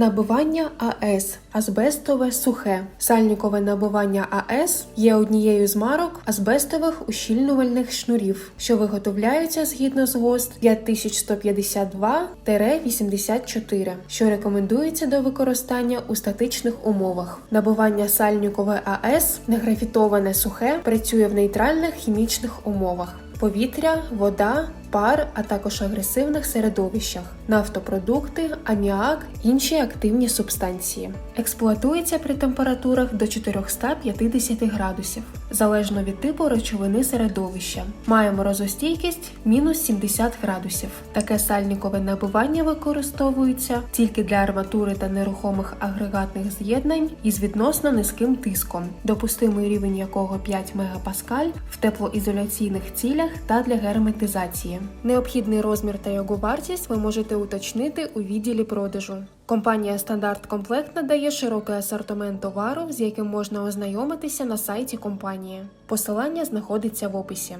Набивання АС азбестове сухе. Сальникове набивання АС є однією з марок азбестових ущільнювальних шнурів, що виготовляються згідно з ГОСТ 5152-84, що рекомендується до використання у статичних умовах. Набивання сальникове АС неграфітоване сухе працює в нейтральних хімічних умовах. Повітря, вода, пар, а також агресивних середовищах, нафтопродукти, аміак, інші активні субстанції. Експлуатується при температурах до 450 градусів, залежно від типу речовини середовища. Має морозостійкість мінус 70 градусів. Таке сальникове набивання використовується тільки для арматури та нерухомих агрегатних з'єднань із відносно низьким тиском, допустимий рівень якого 5 МПа в теплоізоляційних цілях та для герметизації. Необхідний розмір та його вартість ви можете уточнити у відділі продажу. Компанія Стандарт Комплект надає широкий асортимент товару, з яким можна ознайомитися на сайті компанії. Посилання знаходиться в описі.